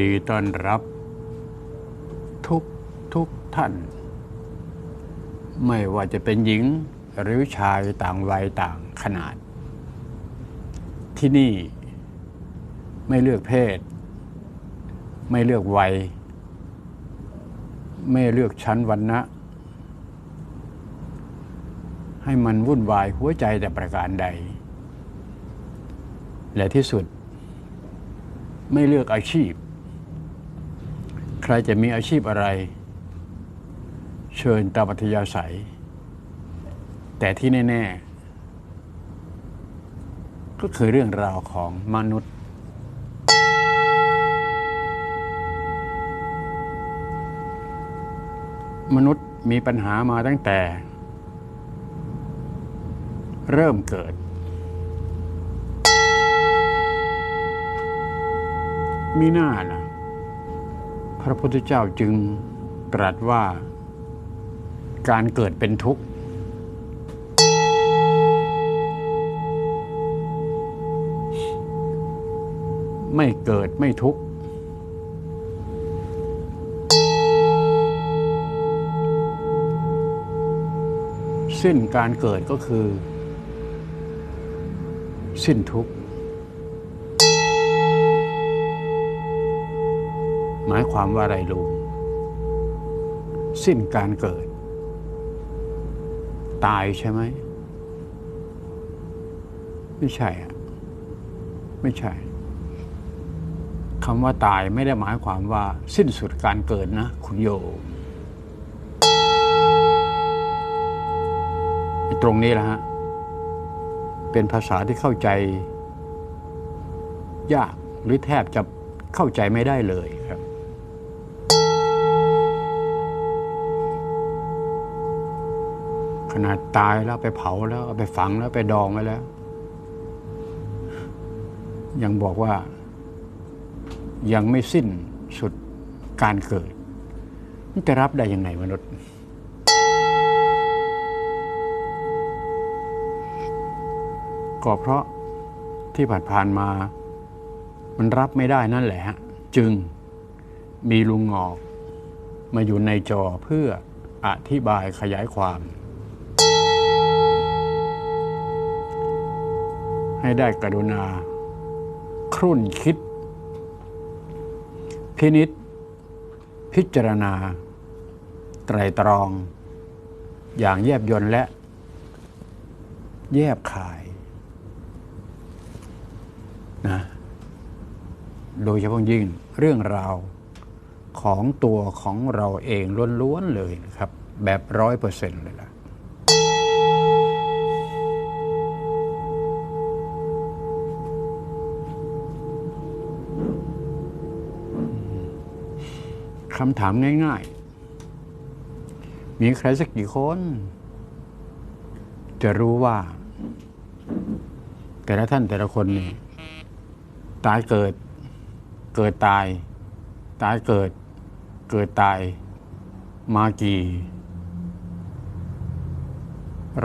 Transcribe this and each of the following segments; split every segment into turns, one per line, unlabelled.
ดีต้อนรับ ทุกทุกท่าน ไม่ว่าจะเป็นหญิงหรือชายต่างวัยต่างขนาด ที่นี่ไม่เลือกเพศ ไม่เลือกวัย ไม่เลือกชั้นวรรณะ ให้มันวุ่นวายหัวใจแต่ประการใด และที่สุดไม่เลือกอาชีพ รจะมีอาชีพอะไร เชิญตามอัธยาศัย แต่ที่แน่ ๆ ก็คือเรื่องราวของมนุษย์ มนุษย์มีปัญหามาตั้งแต่ เริ่มเกิด มีหน้านะ พระพุทธเจ้าจึงตรัสว่าการเกิดเป็นทุกข์ ไม่เกิดไม่ทุกข์ สิ้นการเกิดก็คือ สิ้นทุกข์ หมายความว่าอะไรลุงสิ้นการเกิด ตายใช่ไหม ไม่ใช่อะไม่ใช่คำว่าตายไม่ได้หมายความว่า สิ้นสุดการเกิดนะ คุณโยมตรงนี้แหละฮะ เป็นภาษาที่เข้าใจ ยากหรือแทบจะเข้าใจไม่ได้เลยครับ ขนาดตายแล้วไปเผาแล้วเอาไปฝังแล้วไปดองไว้แล้ว ยังบอกว่ายังไม่สิ้นสุดการเกิด มันจะรับได้ยังไงมนุษย์ ก็เพราะที่ผ่านๆมา มันรับไม่ได้นั่นแหละฮะจึงมีลุงงอกมาอยู่ในจอเพื่ออธิบายขยายความ ให้ได้กรุณา ครุ่นคิด พินิษพิจารณา ไตรตรอง อย่างแยบยนและ แยบขายนะโดยเฉพาะยิ่งเรื่องราวของตัวของเราเองล้วนๆเลยนะครับ แบบร้อยเปอร์เซ็นต์เลยล่ะ คำถามง่าย ๆ มีใครสักกี่คน จะรู้ว่า แต่ละท่านแต่ละคนนี่ตายเกิด เกิดตาย ตายเกิด เกิดตาย มากี่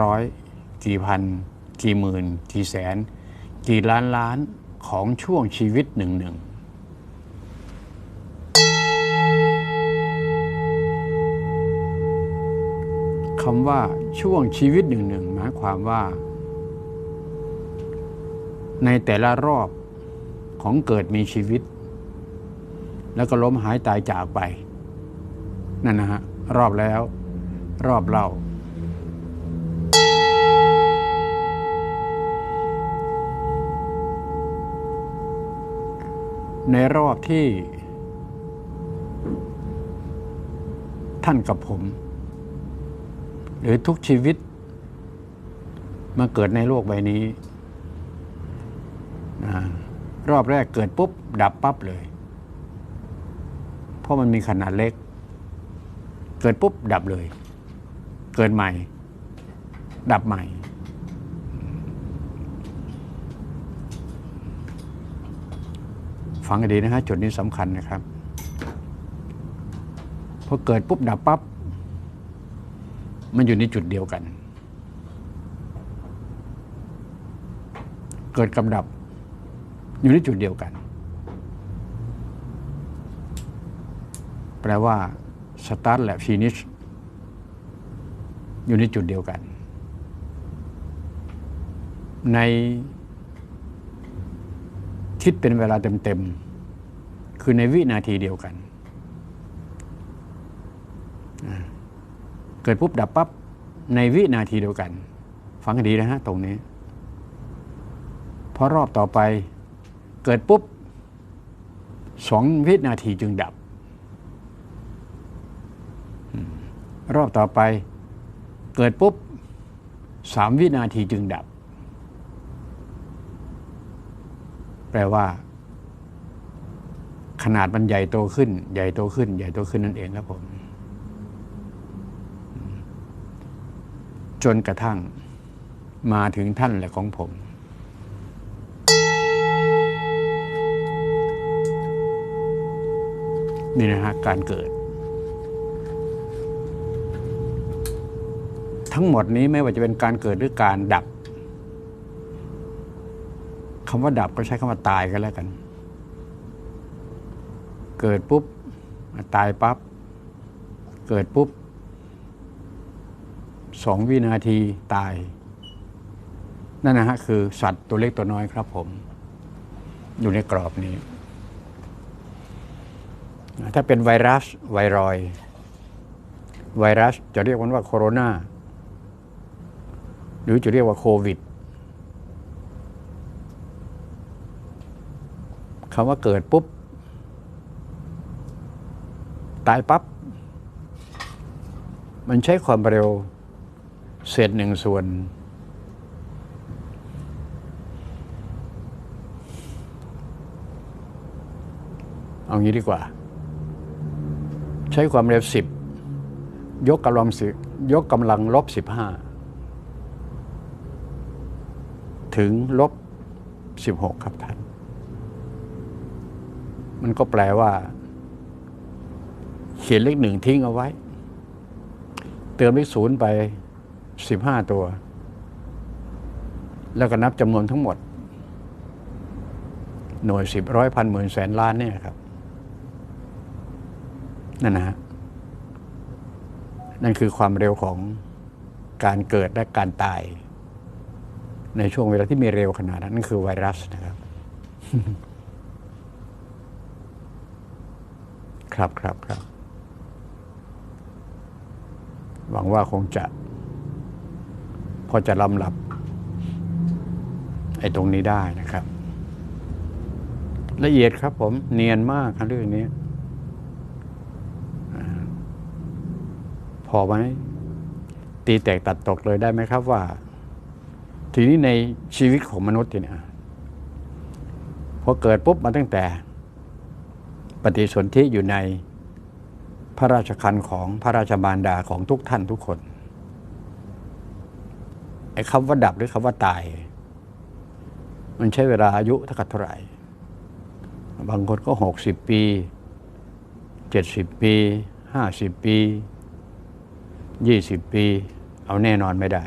ร้อย กี่พัน กี่หมื่น กี่แสน กี่ล้านล้านของช่วงชีวิตหนึ่งหนึ่ง คำว่าช่วงชีวิตหนึ่งหนึ่งหมายความว่า ในแต่ละรอบของเกิดมีชีวิต แล้วก็ล้มหายตายจากไปนั่นนะฮะรอบแล้ว รอบเล่าในรอบที่ ท่านกับผม หรือทุกชีวิต มาเกิดในโลกใบนี้นะรอบแรกเกิดปุ๊บ ดับปั๊บเลย เพราะมันมีขนาดเล็ก เกิดปุ๊บ ดับเลย เกิดใหม่ ดับใหม่ ฟังให้ดีนะฮะจุดนี้สำคัญนะครับพอเกิดปุ๊บ ดับปั๊บ มันอยู่ในจุดเดียวกัน เกิดกับดับ อยู่ในจุดเดียวกัน แปลว่าสตาร์ทและฟินิชอยู่ในจุดเดียวกัน ในคิดเป็นเวลาเต็มๆ คือในวินาทีเดียวกัน เกิดปุ๊บดับปั๊บในวินาทีเดียวกัน ฟังให้ดีนะฮะตรงนี้เพราะรอบต่อไปเกิดปุ๊บสองวินาทีจึงดับ รอบต่อไปเกิดปุ๊บสามวินาทีจึงดับ แปลว่า ขนาดมันใหญ่โตขึ้น ใหญ่โตขึ้น ใหญ่โตขึ้นนั่นเองครับผม จนกระทั่งมาถึงท่านและของผมนี่นะฮะการเกิด ทั้งหมดนี้ไม่ว่าจะเป็นการเกิดหรือการดับคำว่าดับก็ใช้คำว่าตายกันแล้วกัน เกิดปุ๊บ ตายปั๊บ เกิดปุ๊บ สองวินาทีตาย นั่นนะฮะคือสัตว์ตัวเล็กตัวน้อยครับผม อยู่ในกรอบนี้ ถ้าเป็นไวรัสไวรอย ไวรัสจะเรียกมันว่าโคโรนาหรือจะเรียกว่าโควิดคำว่าเกิดปุ๊บ ตายปับ๊บมันใช้ความเร็ว เศษหนึ่งส่วน เอางี้ดีกว่า ใช้ความเร็วสิบยกกำลังสิยกกำลังลบสิบห้าถึงลบสิบหกครับท่าน มันก็แปลว่า เขียนเลขหนึ่งทิ้งเอาไว้ เติมเลขศูนย์ไป สิบห้าตัว แล้วก็นับจำนวนทั้งหมด หน่วยสิบร้อยพันหมื่นแสนล้านเนี่ยครับนั่นนะฮะนั่นคือความเร็วของการเกิดและการตาย ในช่วงเวลาที่มีเร็วขนาดนั้นนั่นคือไวรัสนะครับ ครับครับครับ หวังว่าคงจะ อจะลำลับไอ้ตรงนี้ได้นะครับ ละเอียดครับผมเนียนมากครับเรื่องนี้พอไหมตีแตกตัดตกเลยได้ไหมครับว่า ทีนี้ในชีวิตของมนุษย์เนี่ยพอเกิดปุ๊บมาตั้งแต่ ปฏิสนธิอยู่ในพระราชคันของพระราชมารดาของทุกท่านทุกคน ไอ้คำว่าดับหรือคำว่าตาย มันใช้เวลาอายุเท่ากับเท่าไหร่ บางคนก็หกสิบปีเจ็ดสิบปีห้าสิบปียี่สิบปี เอาแน่นอนไม่ได้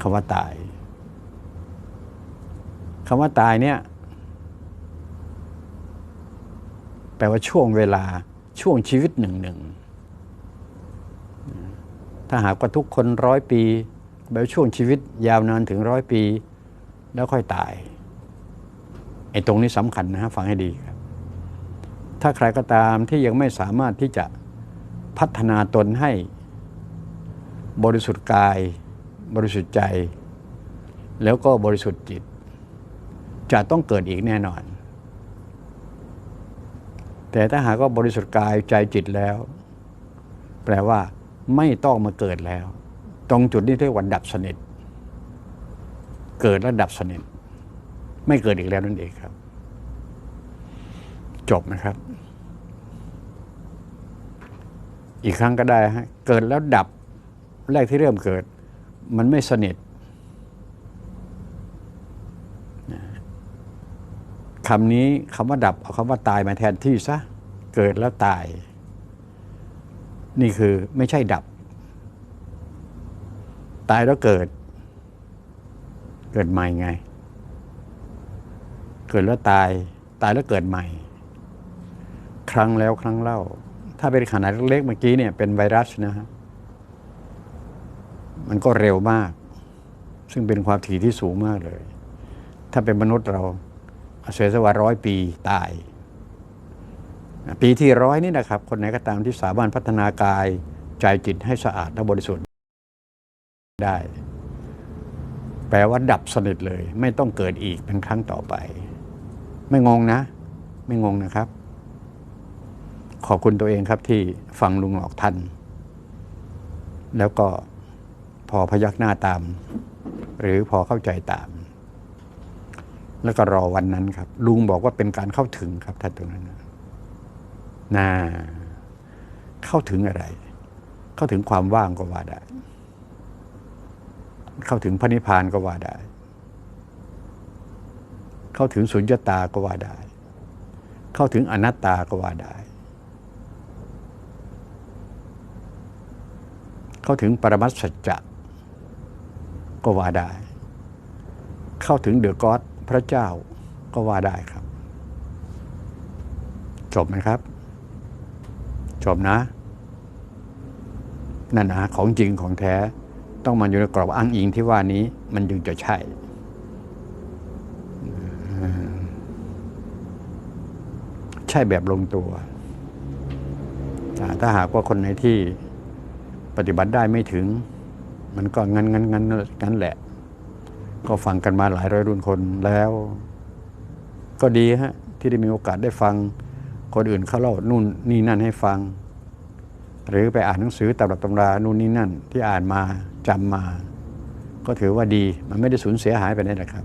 คำว่าตายคำว่าตายเนี่ย แปลว่าช่วงเวลาช่วงชีวิตหนึ่งหนึ่ง ถ้าหากว่าทุกคนร้อยปีแปลว่าช่วงชีวิตยาวนานถึงร้อยปี แล้วค่อยตายไอ้ตรงนี้สำคัญนะฮะฟังให้ดีครับ ถ้าใครก็ตามที่ยังไม่สามารถที่จะพัฒนาตนให้ บริสุทธิ์กาย บริสุทธิ์ใจ แล้วก็บริสุทธิ์จิต จะต้องเกิดอีกแน่นอน แต่ถ้าหากว่าบริสุทธิ์กายใจจิตแล้ว แปลว่า ไม่ต้องมาเกิดแล้ว ตรงจุดนี้เรียกว่าดับสนิท เกิดแล้วดับสนิท ไม่เกิดอีกแล้วนั่นเองครับ จบนะครับ อีกครั้งก็ได้ฮะเกิดแล้วดับแรกที่เริ่มเกิด มันไม่สนิทคำนี้คำว่าดับเอาคำว่าตายมาแทนที่ซะ เกิดแล้วตาย นี่คือไม่ใช่ดับ ตายแล้วเกิด เกิดใหม่ไง เกิดแล้วตาย ตายแล้วเกิดใหม่ ครั้งแล้วครั้งเล่า ถ้าเป็นขนาดเล็กเมื่อกี้เนี่ยเป็นไวรัสนะฮะมันก็เร็วมาก ซึ่งเป็นความถี่ที่สูงมากเลย ถ้าเป็นมนุษย์เราเสียสวาร้อยปีตาย ปีที่ร้อยนี่นะครับ คนไหนก็ตามที่สามารถพัฒนากายใจจิตให้สะอาดและบริสุทธิ์ได้ แปลว่าดับสนิทเลย ไม่ต้องเกิดอีกเป็นครั้งต่อไป ไม่งงนะ ไม่งงนะครับ ขอบคุณตัวเองครับที่ฟังลุงหลอกทันแล้วก็พอพยักหน้าตาม หรือพอเข้าใจตาม แล้วก็รอวันนั้นครับ ลุงบอกว่าเป็นการเข้าถึงครับท่านตรงนั้นนะ น่าเข้าถึงอะไร เข้าถึงความว่างก็ว่าได้ เข้าถึงพระนิพพานก็ว่าได้ เข้าถึงสุญญตาก็ว่าได้ เข้าถึงอนัตตาก็ว่าได้ เข้าถึงปรมัตสัจจะก็ว่าได้ เข้าถึงเดอะก็อดพระเจ้าก็ว่าได้ครับ จบไหมครับ จบนะนั่นนะของจริงของแท้ต้องมันอยู่ในกรอบอ้างอิงที่ว่านี้มันจึงจะใช่ใช่แบบลงตัว ถ้าหากว่าคนไหนที่ปฏิบัติได้ไม่ถึง มันก็งั้นงั้นงั้นงั้นแหละ ก็ฟังกันมาหลายร้อยรุ่นคนแล้ว ก็ดีฮะ ที่ได้มีโอกาสได้ฟัง คนอื่นเขาเล่านู่นนี่นั่นให้ฟัง หรือไปอ่านหนังสือตำรับตำรานู่นนี่นั่น ที่อ่านมาจำมา ก็ถือว่าดีมันไม่ได้สูญเสียหายไปไหนนะครับ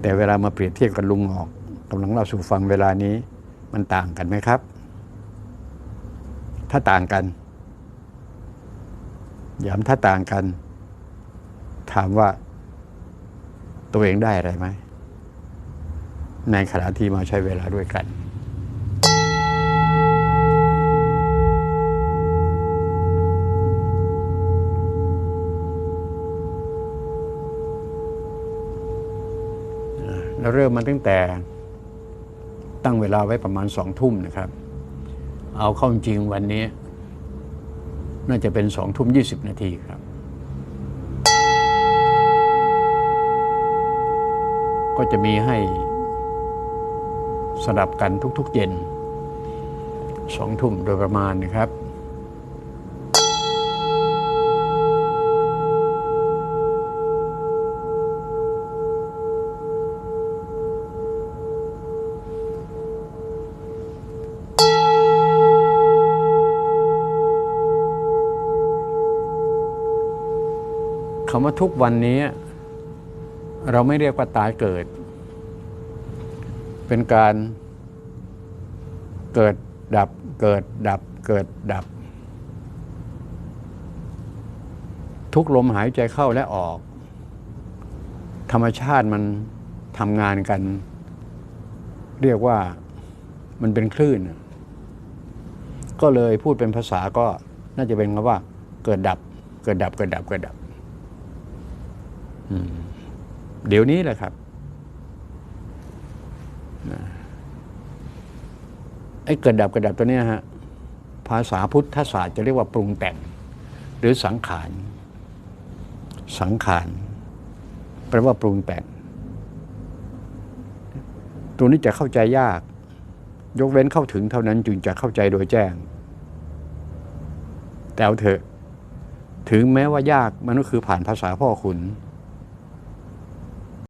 แต่เวลามาเปรียบเทียบกับลุงออกกำลังเล่าสู่ฟังเวลานี้มันต่างกันไหมครับ ถ้าต่างกันย้ำถ้าต่างกัน ถามว่าตัวเองได้อะไรไหมในขณะที่มาใช้เวลาด้วยกัน เราเริ่มมาตั้งแต่ตั้งเวลาไว้ประมาณสองทุ่มนะครับ เอาเข้าจริงวันนี้ น่าจะเป็นสองทุ่มยี่สิบนาทีครับ ก็จะมีให้สลับกันทุกๆเย็นสองทุ่มโดยประมาณนะครับ คำว่าทุกวันนี้ เราไม่เรียกว่าตายเกิด เป็นการเกิดดับเกิดดับเกิดดับ ทุกลมหายใจเข้าและออก ธรรมชาติมันทำงานกัน เรียกว่ามันเป็นคลื่น ก็เลยพูดเป็นภาษาก็น่าจะเป็นคำว่า เกิดดับเกิดดับเกิดดับเกิดดับ เดี๋ยวนี้แหละครับไอ้เกิดดับเกิดดับตัวนี้ฮะภาษาพุทธศาสตร์จะเรียกว่าปรุงแต่ง หรือสังขาร สังขารแปลว่าปรุงแต่ง ตัวนี้จะเข้าใจยาก ยกเว้นเข้าถึงเท่านั้นจึงจะเข้าใจโดยแจ้ง แต่เอาเถอะ ถึงแม้ว่ายากมันก็คือผ่านภาษาพ่อคุณ